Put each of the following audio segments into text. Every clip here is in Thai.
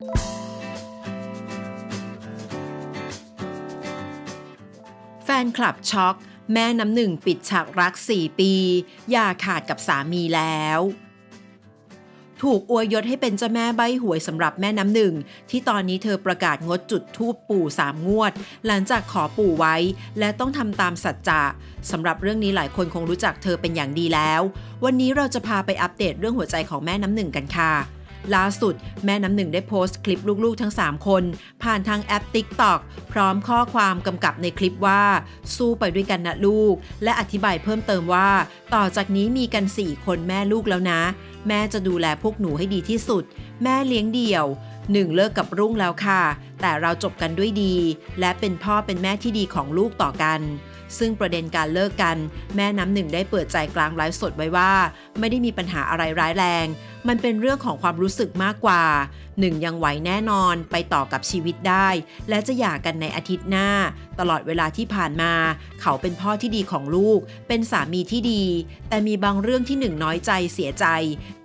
แฟนคลับช็อก แม่น้ำหนึ่งปิดฉากรัก 4 ปี อย่าขาดกับสามีแล้วถูกอวยยศให้เป็นเจ้าแม่ใบหวยสำหรับแม่น้ำหนึ่ง ที่ตอนนี้เธอประกาศงดจุดทูปปู่สามงวด หลังจากขอปู่ไว้ และต้องทำตามสัจจะสำหรับเรื่องนี้หลายคนคงรู้จักเธอเป็นอย่างดีแล้ว วันนี้เราจะพาไปอัปเดตเรื่องหัวใจของแม่น้ำหนึ่งกันค่ะ ล่าสุด แม่น้ำหนึ่งได้โพสต์คลิปลูกๆทั้ง 3 คน ผ่านทางแอป TikTok พร้อมข้อความกำกับในคลิปว่า สู้ไปด้วยกันนะลูก และอธิบายเพิ่มเติมว่า ต่อจากนี้มีกัน 4 คนแม่ลูกแล้วนะ แม่จะดูแลพวกหนูให้ดีที่สุด แม่เลี้ยงเดี่ยวหนึ่งเลิกกับรุ่งแล้วค่ะ แต่เราจบกันด้วยดี และเป็นพ่อเป็นแม่ที่ดีของลูกต่อกัน ซึ่งประเด็นการเลิกกัน แม่น้ำหนึ่งได้เปิดใจกลางไลฟ์สดไว้ว่า ไม่ได้มีปัญหาอะไรร้ายแรง มันเป็นเรื่องของความรู้สึกมากกว่า หนึ่งยังไหวแน่นอนไปต่อกับชีวิตได้ และจะหย่ากันในอาทิตย์หน้า ตลอดเวลาที่ผ่านมา เขาเป็นพ่อที่ดีของลูก เป็นสามีที่ดี แต่มีบางเรื่องที่หนึ่งน้อยใจเสียใจ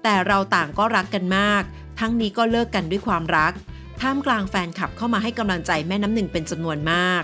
แต่เราต่างก็รักกันมาก ทั้งนี้ก็เลิกกันด้วยความรักท่ามกลางแฟนคลับเข้ามาให้กำลังใจแม่น้ำหนึ่งเป็นจำนวนมาก